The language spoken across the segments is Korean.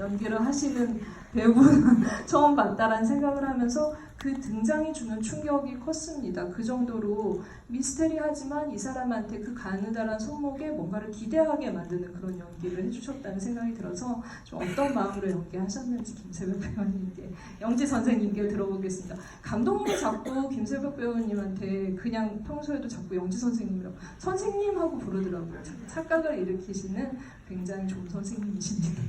연기를 하시는 배우는 처음 봤다라는 생각을 하면서 그 등장이 주는 충격이 컸습니다. 그 정도로 미스테리하지만 이 사람한테 그 가느다란 손목에 뭔가를 기대하게 만드는 그런 연기를 해주셨다는 생각이 들어서 좀 어떤 마음으로 연기하셨는지 김세벽 배우님께 영지 선생님께 들어보겠습니다. 감독님이 자꾸 김세벽 배우님한테 그냥 평소에도 자꾸 영지 선생님이라고 선생님하고 부르더라고요. 착- 착각을 일으키시는 굉장히 좋은 선생님이십니다.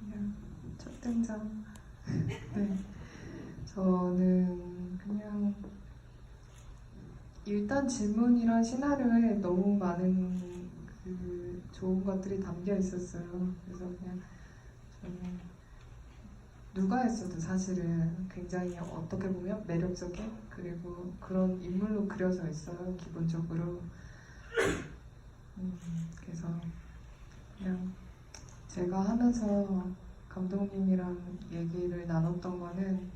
그냥 첫 등장. 네. 저는 그냥 일단 질문이랑 시나리오에 너무 많은 그 좋은 것들이 담겨 있었어요. 그래서 그냥 저는 누가 했어도 사실은 굉장히 어떻게 보면 매력적인 그리고 그런 인물로 그려져 있어요. 기본적으로. 음, 그래서 그냥 제가 하면서 감독님이랑 얘기를 나눴던 거는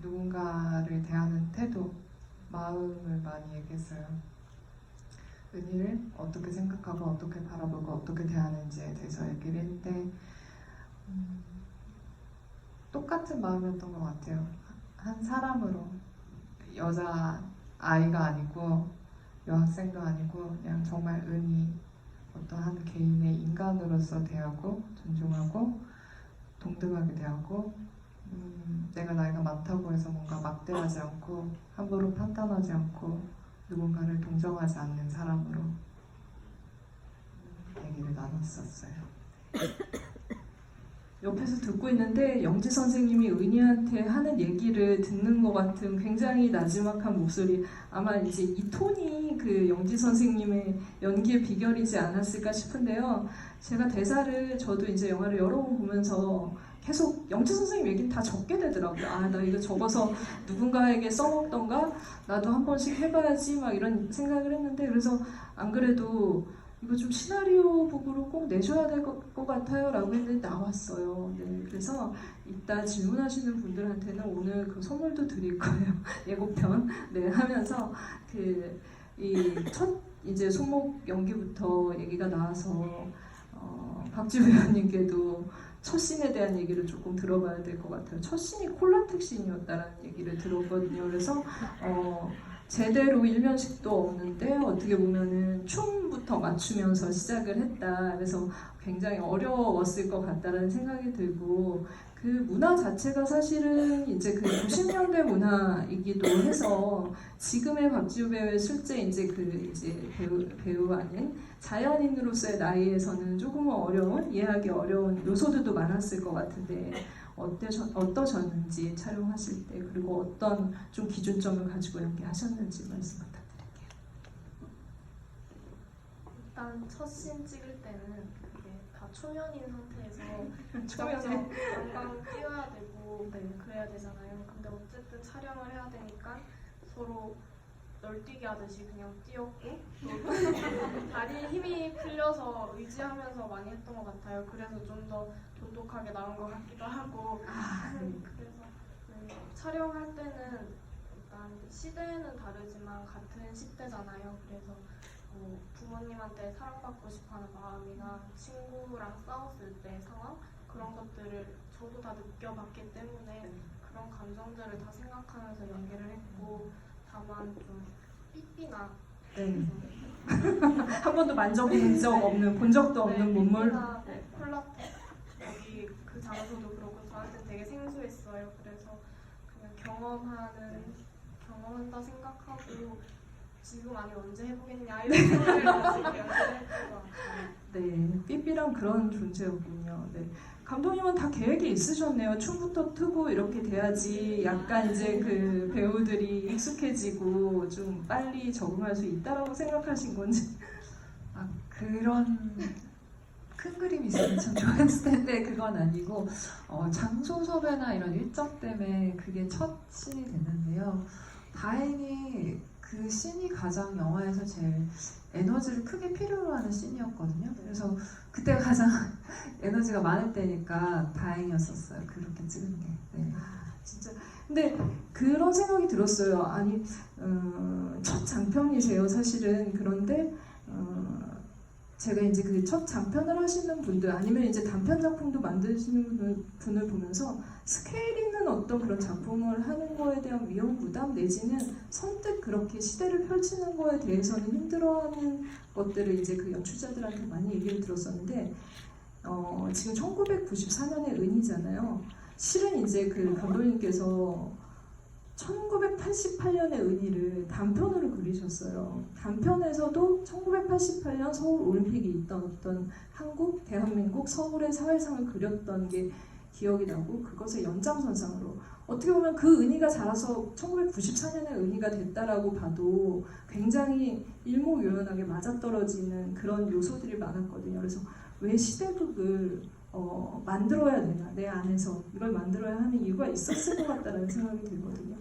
누군가를 대하는 태도, 마음을 많이 얘기했어요. 은희를 어떻게 생각하고 어떻게 바라보고 어떻게 대하는지에 대해서 얘기를 했는데 음, 똑같은 마음이었던 것 같아요. 한 사람으로 여자 아이가 아니고 여학생도 아니고 그냥 정말 은희 어떤 한 개인의 인간으로서 대하고 존중하고 동등하게 대하고 음, 내가 나이가 많다고 해서 뭔가 막대하지 않고 함부로 판단하지 않고 누군가를 동정하지 않는 사람으로 얘기를 나눴었어요. 옆에서 듣고 있는데 영지 선생님이 은희한테 하는 얘기를 듣는 것 같은 굉장히 나지막한 목소리 아마 이제 이 톤이 그 영지 선생님의 연기의 비결이지 않았을까 싶은데요. 제가 대사를 저도 이제 영화를 여러 번 보면서 계속 영지 선생님 얘기는 다 적게 되더라고요. 아, 나 이거 적어서 누군가에게 써먹던가 나도 한 번씩 해봐야지 막 이런 생각을 했는데 그래서 안 그래도 이거 좀 시나리오 부분으로 꼭 내줘야 될 것 같아요 라고 했는데 나왔어요. 네, 그래서 이따 질문하시는 분들한테는 오늘 그 선물도 드릴 거예요. 예고편 네, 하면서 그 이 첫 이제 손목 연기부터 얘기가 나와서 어, 박지우 배우님께도 첫 씬에 대한 얘기를 조금 들어봐야 될 것 같아요. 첫 씬이 콜라텍 씬이었다라는 얘기를 들었거든요. 그래서 어, 제대로 일면식도 없는데 어떻게 보면은 춤부터 맞추면서 시작을 했다. 그래서 굉장히 어려웠을 것 같다라는 생각이 들고 그 문화 자체가 사실은 이제 그 90년대 문화이기도 해서 지금의 박지우 배우의 실제 이제 그 이제 배우 배우 아닌 자연인으로서의 나이에서는 조금은 어려운 이해하기 어려운 요소들도 많았을 것 같은데 어떠셨, 어떠셨는지 촬영하실 때 그리고 어떤 좀 기준점을 가지고 연기하셨는지 말씀 부탁드릴게요. 일단 첫 씬 찍을 때는 그게 다 초면인 상태에서 초면에. 양강 띄워야 되고 그래야 되잖아요. 근데 어쨌든 촬영을 해야 되니까 서로 널뛰기 하듯이 그냥 뛰었고 다리에 힘이 풀려서 의지하면서 많이 했던 것 같아요. 그래서 좀 더 돈독하게 나온 것 같기도 하고 아, 네. 그래서 그 촬영할 때는 일단 시대는 다르지만 같은 10대잖아요. 그래서 뭐 부모님한테 사랑받고 싶어하는 마음이나 친구랑 싸웠을 때 상황 그런 것들을 저도 다 느껴봤기 때문에 그런 감정들을 다 생각하면서 연기를 했고 다만 좀 삐삐나 네. 한 번도 만져본 적 없는 본 적도 없는 몸을 삐삐나 뭐 콜라텍 여기 그 장소도 그렇고 저한테 되게 생소했어요. 그래서 그냥 경험하는 경험한다 생각하고 지금 아니면 언제 해보겠냐 이런 생각을 것 같아요. 네, 삐삐랑 그런 존재였군요. 네. 감독님은 다 계획이 있으셨네요. 춤부터 트고 이렇게 돼야지 약간 이제 그 배우들이 익숙해지고 좀 빨리 적응할 수 있다라고 생각하신 건지. 아 그런 큰 그림이 있으면 참 좋았을 텐데 그건 아니고 어, 장소 섭외나 이런 일정 때문에 그게 첫 씬이 됐는데요. 다행히 그 씬이 가장 영화에서 제일 에너지를 크게 필요로 하는 씬이었거든요. 그래서 그때가 가장 에너지가 많을 때니까 다행이었었어요. 그렇게 찍은 게. 네. 진짜. 근데 그런 생각이 들었어요. 아니 어, 첫 장편이세요, 사실은. 그런데 어, 제가 이제 그 첫 장편을 하시는 분들 아니면 이제 단편 작품도 만드시는 분을, 분을 보면서 스케일 있는 어떤 그런 작품을 하는 거에 대한 위험 부담 내지는 선뜻 그렇게 시대를 펼치는 거에 대해서는 힘들어하는 것들을 이제 그 연출자들한테 많이 얘기를 들었었는데 어, 지금 1994년의 은이잖아요. 실은 이제 그 감독님께서 1988년의 은희를 단편으로 그리셨어요. 단편에서도 1988년 서울 올림픽이 있던 어떤 한국, 대한민국, 서울의 사회상을 그렸던 게 기억이 나고 그것의 연장선상으로 어떻게 보면 그 은희가 자라서 1994년에 은희가 됐다라고 봐도 굉장히 일목요연하게 맞아떨어지는 그런 요소들이 많았거든요. 그래서 왜 시대극을 어, 만들어야 되나 내 안에서 이걸 만들어야 하는 이유가 있었을 것 같다는 생각이 들거든요.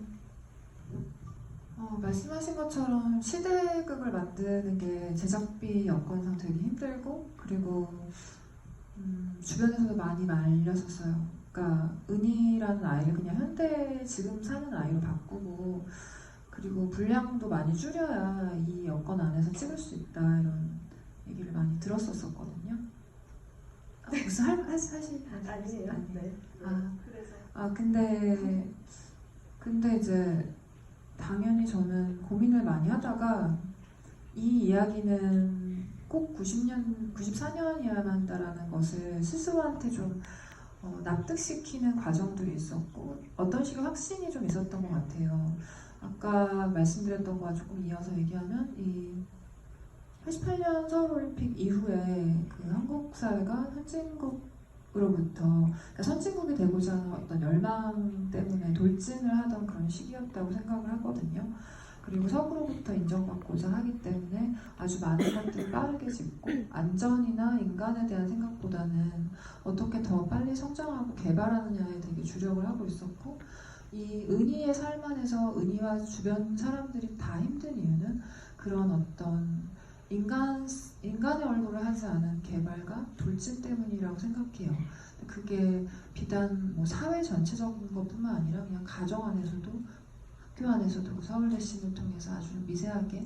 어, 말씀하신 것처럼 시대극을 만드는 게 제작비 여건상 되게 힘들고 그리고 음, 주변에서도 많이 말렸었어요. 그러니까 은희라는 아이를 그냥 현대 지금 사는 아이로 바꾸고 그리고 분량도 많이 줄여야 이 여건 안에서 찍을 수 있다 이런 얘기를 많이 들었었거든요. 아, 무슨 할 하시 하시 아니에요. 아니. 네. 아. 그래서 아 근데 근데 이제 당연히 저는 고민을 많이 하다가 이 이야기는 꼭 90년 94년이어야만 한다라는 것을 스스로한테 좀 어, 납득시키는 과정들이 있었고 어떤 식의 확신이 좀 있었던 것 같아요. 아까 말씀드렸던 거와 조금 이어서 얘기하면 이 88년 서울올림픽 이후에 그 한국 사회가 선진국으로부터 그러니까 선진국이 되고자 하는 어떤 열망 때문에 돌진을 하던 그런 시기였다고 생각을 하거든요. 그리고 서구로부터 인정받고자 하기 때문에 아주 많은 것들을 빠르게 짓고 안전이나 인간에 대한 생각보다는 어떻게 더 빨리 성장하고 개발하느냐에 되게 주력을 하고 있었고 이 은희의 삶 안에서 은희와 주변 사람들이 다 힘든 이유는 그런 어떤 인간 인간의 얼굴을 하지 않은 개발과 돌진 때문이라고 생각해요. 그게 비단 뭐 사회 전체적인 것 뿐만 아니라 그냥 가정 안에서도 학교 안에서도 서울대신을 통해서 아주 미세하게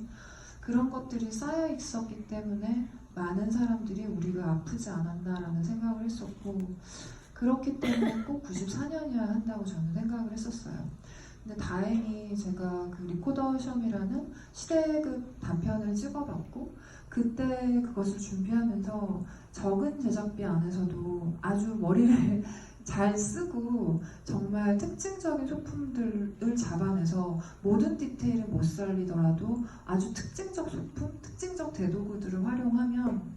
그런 것들이 쌓여 있었기 때문에 많은 사람들이 우리가 아프지 않았나라는 생각을 했었고 그렇기 때문에 꼭 94년이어야 한다고 저는 생각을 했었어요. 근데 다행히 제가 그 리코더 시험이라는 시대극 단편을 찍어봤고 그때 그것을 준비하면서 적은 제작비 안에서도 아주 머리를 잘 쓰고 정말 특징적인 소품들을 잡아내서 모든 디테일을 못 살리더라도 아주 특징적 소품, 특징적 대도구들을 활용하면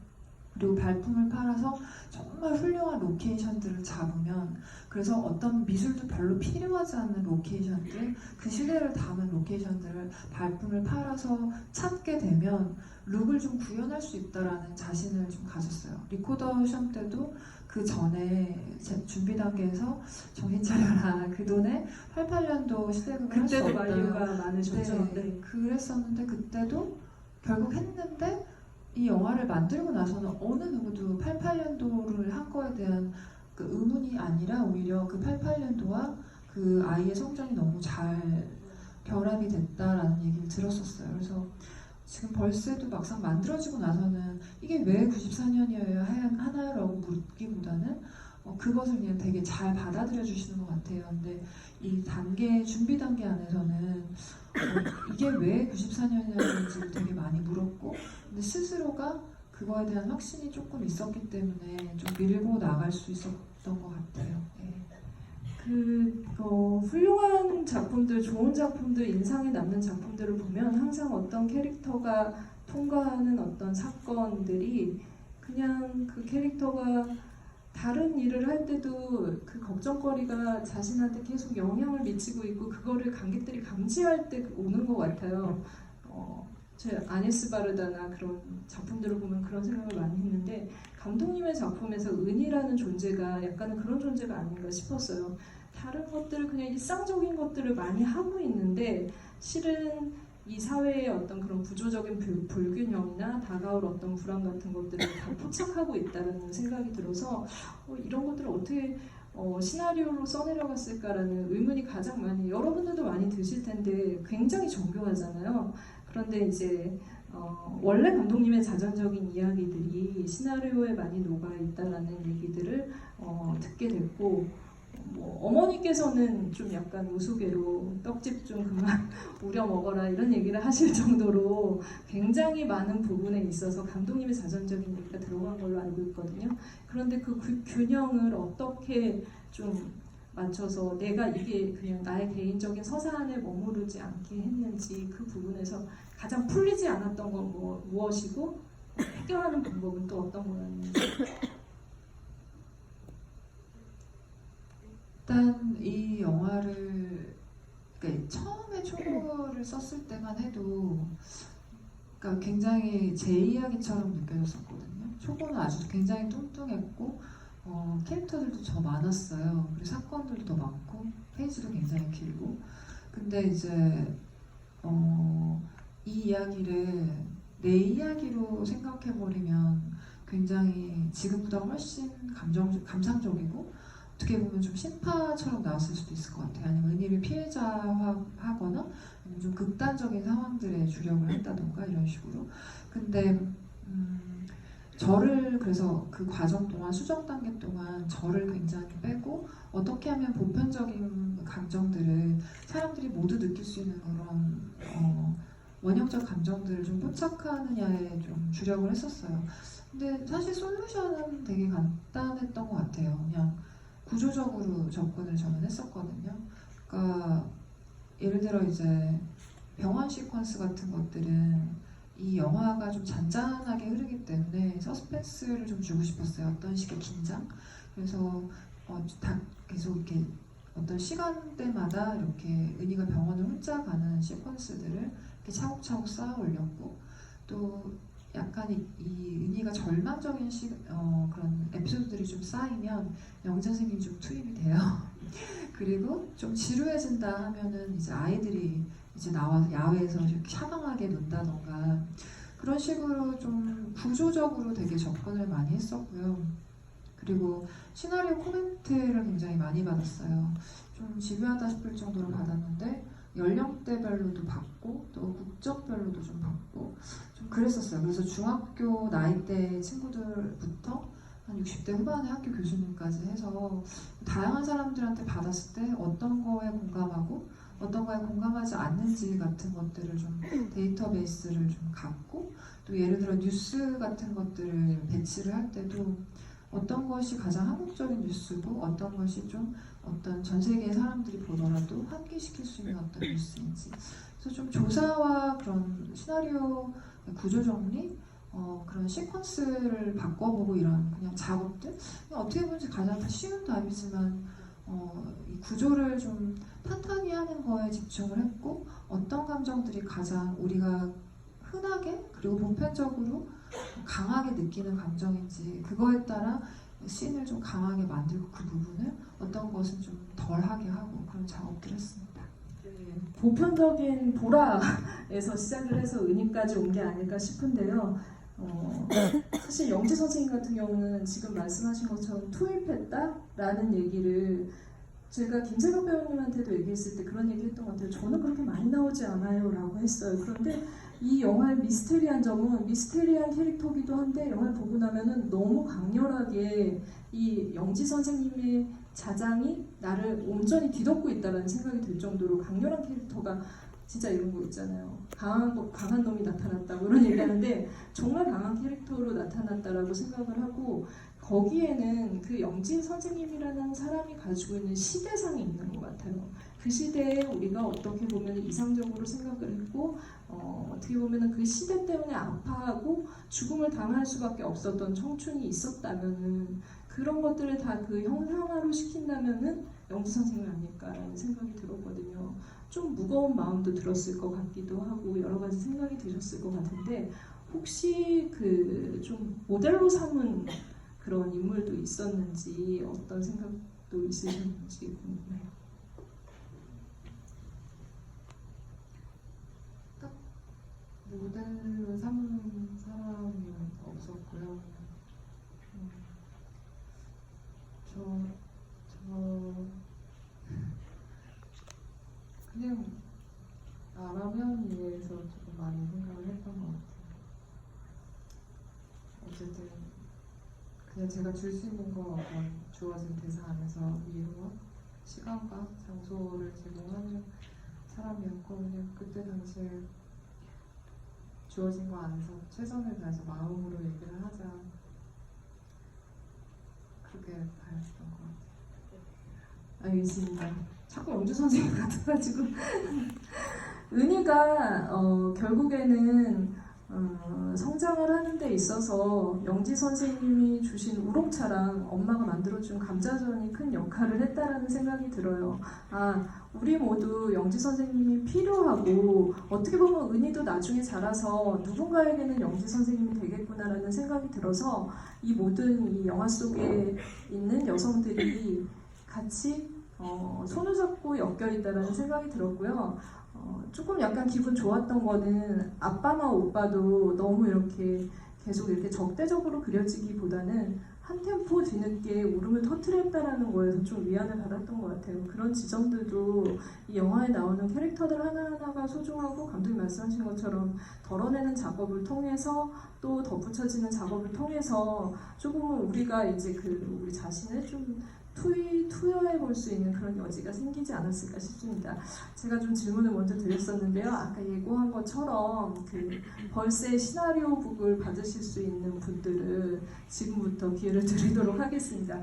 그리고 발품을 팔아서 정말 훌륭한 로케이션들을 잡으면 그래서 어떤 미술도 별로 필요하지 않는 로케이션들 그 시대를 담은 로케이션들을 발품을 팔아서 찾게 되면 룩을 좀 구현할 수 있다라는 자신을 좀 가졌어요. 리코더 시험 때도 그 전에 제 준비 단계에서 정신 차려라 그 돈에 88년도 시대극을 할수 그때도 없다. 만류가 많으셨죠. 네, 네. 그랬었는데 그때도 결국 했는데 이 영화를 만들고 나서는 어느 누구도 88년도를 한 거에 대한 그 의문이 아니라 오히려 그 88년도와 그 아이의 성장이 너무 잘 결합이 됐다라는 얘기를 들었었어요. 그래서 지금 벌새도 막상 만들어지고 나서는 이게 왜 94년이어야 하나라고 묻기보다는 어, 그것을 그냥 되게 잘 받아들여 주시는 것 같아요. 근데 이 단계 준비 단계 안에서는 어, 이게 왜 94년이냐는지 되게 많이 물었고 근데 스스로가 그거에 대한 확신이 조금 있었기 때문에 좀 밀고 나갈 수 있었던 것 같아요. 예. 그 어, 훌륭한 작품들, 좋은 작품들, 인상에 남는 작품들을 보면 항상 어떤 캐릭터가 통과하는 어떤 사건들이 그냥 그 캐릭터가 다른 일을 할 때도 그 걱정거리가 자신한테 계속 영향을 미치고 있고 그거를 관객들이 감지할 때 오는 것 같아요. 어, 제 아네스 바르다나 그런 작품들을 보면 그런 생각을 많이 했는데 감독님의 작품에서 은이라는 존재가 약간은 그런 존재가 아닌가 싶었어요. 다른 것들을 그냥 일상적인 것들을 많이 하고 있는데 실은 이 사회의 어떤 그런 구조적인 불, 불균형이나 다가올 어떤 불안 같은 것들을 다 포착하고 있다는 생각이 들어서 어, 이런 것들을 어떻게 어, 시나리오로 써내려갔을까라는 의문이 가장 많이 여러분들도 많이 드실 텐데 굉장히 정교하잖아요. 그런데 이제 어, 어, 원래 감독님의 자전적인 이야기들이 시나리오에 많이 녹아 있다라는 얘기들을 어, 듣게 됐고 뭐 어머니께서는 좀 약간 우스개로 떡집 좀 그만 우려 먹어라 이런 얘기를 하실 정도로 굉장히 많은 부분에 있어서 감독님의 자전적인 얘기가 들어간 걸로 알고 있거든요. 그런데 그 균- 균형을 어떻게 좀 맞춰서 내가 이게 그냥 나의 개인적인 서사안에 머무르지 않게 했는지 그 부분에서 가장 풀리지 않았던 건 뭐, 무엇이고 해결하는 방법은 또 어떤 거였는지 일단 이 영화를 그러니까 처음에 초고를 썼을 때만 해도 그러니까 굉장히 제 이야기처럼 느껴졌었거든요. 초고는 아주 굉장히 뚱뚱했고 어, 캐릭터들도 더 많았어요. 그리고 사건들도 더 많고 페이지도 굉장히 길고 근데 이제 어, 이 이야기를 내 이야기로 생각해버리면 굉장히 지금보다 훨씬 감정 감상적이고 어떻게 보면 좀 신파처럼 나왔을 수도 있을 것 같아요. 아니면 은희를 피해자화하거나 좀 극단적인 상황들에 주력을 했다던가 이런 식으로. 근데 음, 저를 그래서 그 과정 동안 수정 단계 동안 저를 굉장히 빼고 어떻게 하면 보편적인 감정들을 사람들이 모두 느낄 수 있는 그런 어, 원형적 감정들을 좀 포착하느냐에 좀 주력을 했었어요. 근데 사실 솔루션은 되게 간단했던 것 같아요. 그냥 구조적으로 접근을 저는 했었거든요. 그러니까 예를 들어 이제 병원 시퀀스 같은 것들은 이 영화가 좀 잔잔하게 흐르기 때문에 서스펜스를 좀 주고 싶었어요. 어떤 식의 긴장. 그래서 어, 다 계속 이렇게 어떤 시간대마다 이렇게 은희가 병원을 혼자 가는 시퀀스들을 이렇게 차곡차곡 쌓아 올렸고 또 약간 이, 이 은희가 절망적인 시, 어, 그런 에피소드들이 좀 쌓이면 영재 선생님이 좀 투입이 돼요. 그리고 좀 지루해진다 하면은 이제 아이들이 이제 나와서 야외에서 이렇게 샤방하게 논다던가 그런 식으로 좀 구조적으로 되게 접근을 많이 했었고요. 그리고 시나리오 코멘트를 굉장히 많이 받았어요. 좀 집요하다 싶을 정도로 받았는데 연령대별로도 받고 또 국적별로도 좀 받고 좀 그랬었어요. 그래서 중학교 나이대 친구들부터 한 60대 후반의 학교 교수님까지 해서 다양한 사람들한테 받았을 때 어떤 거에 공감하고 어떤 거에 공감하지 않는지 같은 것들을 좀 데이터베이스를 좀 갖고 또 예를 들어 뉴스 같은 것들을 배치를 할 때도 어떤 것이 가장 한국적인 뉴스고 어떤 것이 좀 어떤 전 세계의 사람들이 보더라도 환기시킬 수 있는 어떤 뉴스인지. 그래서 좀 조사와 그런 시나리오 구조 정리 어, 그런 시퀀스를 바꿔보고 이런 그냥 작업들? 어떻게 보면 가장 쉬운 답이지만 어, 이 구조를 좀 탄탄히 하는 거에 집중을 했고 어떤 감정들이 가장 우리가 흔하게 그리고 보편적으로 강하게 느끼는 감정인지 그거에 따라 씬을 좀 강하게 만들고 그 부분을 어떤 것은 좀 덜하게 하고 그런 작업들을 했습니다. 네, 보편적인 보라에서 시작을 해서 은희까지 온 게 아닐까 싶은데요. 어, 사실 영지 선생님 같은 경우는 지금 말씀하신 것처럼 투입했다라는 얘기를 제가 김재경 배우님한테도 얘기했을 때 그런 얘기 했던 것 같아요. 저는 그렇게 많이 나오지 않아요 라고 했어요. 그런데 이 영화의 미스테리한 점은 미스테리한 캐릭터기도 한데 영화를 보고 나면은 너무 강렬하게 이 영지 선생님의 자장이 나를 온전히 뒤덮고 있다라는 생각이 들 정도로 강렬한 캐릭터가 진짜 이런 거 있잖아요. 강한 거- 강한 놈이 나타났다고 이런 얘기하는데 정말 강한 캐릭터로 나타났다라고 생각을 하고 거기에는 그 영진 선생님이라는 사람이 가지고 있는 시대상이 있는 것 같아요. 그 시대에 우리가 어떻게 보면 이상적으로 생각을 했고 어, 어떻게 보면 그 시대 때문에 아파하고 죽음을 당할 수밖에 없었던 청춘이 있었다면은 그런 것들을 다 그 형상화로 시킨다면은 영지 선생님 아닐까라는 생각이 들었거든요. 좀 무거운 마음도 들었을 것 같기도 하고 여러 가지 생각이 드셨을 것 같은데 혹시 그 좀 모델로 삼은 그런 인물도 있었는지 어떤 생각도 있으셨는지 궁금해요. 모델로 삼는 사람이 없었고요. 저, 저, 그냥 나라면 일에서 조금 많이 생각을 했던 것 같아요. 어쨌든, 그냥 제가 줄 수 있는 거만 주어진 대상 안에서 위로와 시간과 장소를 제공하는 사람이었거든요. 그때 당시에 주어진 거 안에서 최선을 다해서 마음으로 얘기를 하자 그렇게 다였던 것 같아요. 알겠습니다. 자꾸 영주 선생님 같아가지고 은희가 어, 결국에는 어, 성장을 하는 데 있어서 영지 선생님이 주신 우롱차랑 엄마가 만들어준 감자전이 큰 역할을 했다라는 생각이 들어요. 아, 우리 모두 영지 선생님이 필요하고 어떻게 보면 은희도 나중에 자라서 누군가에게는 영지 선생님이 되겠구나라는 생각이 들어서 이 모든 이 영화 속에 있는 여성들이 같이 어, 손을 잡고 엮여 있다라는 생각이 들었고요. 어, 조금 약간 기분 좋았던 거는 아빠나 오빠도 너무 이렇게 계속 이렇게 적대적으로 그려지기보다는 한 템포 뒤늦게 울음을 터트렸다라는 거에서 좀 위안을 받았던 것 같아요. 그런 지점들도 이 영화에 나오는 캐릭터들 하나하나가 소중하고 감독님 말씀하신 것처럼 덜어내는 작업을 통해서 또 덧붙여지는 작업을 통해서 조금은 우리가 이제 그 우리 자신을 좀 투이, 투여해 볼 수 있는 그런 여지가 생기지 않았을까 싶습니다. 제가 좀 질문을 먼저 드렸었는데요. 아까 예고한 것처럼 그 벌새 시나리오 북을 받으실 수 있는 분들은 지금부터 기회를 드리도록 하겠습니다.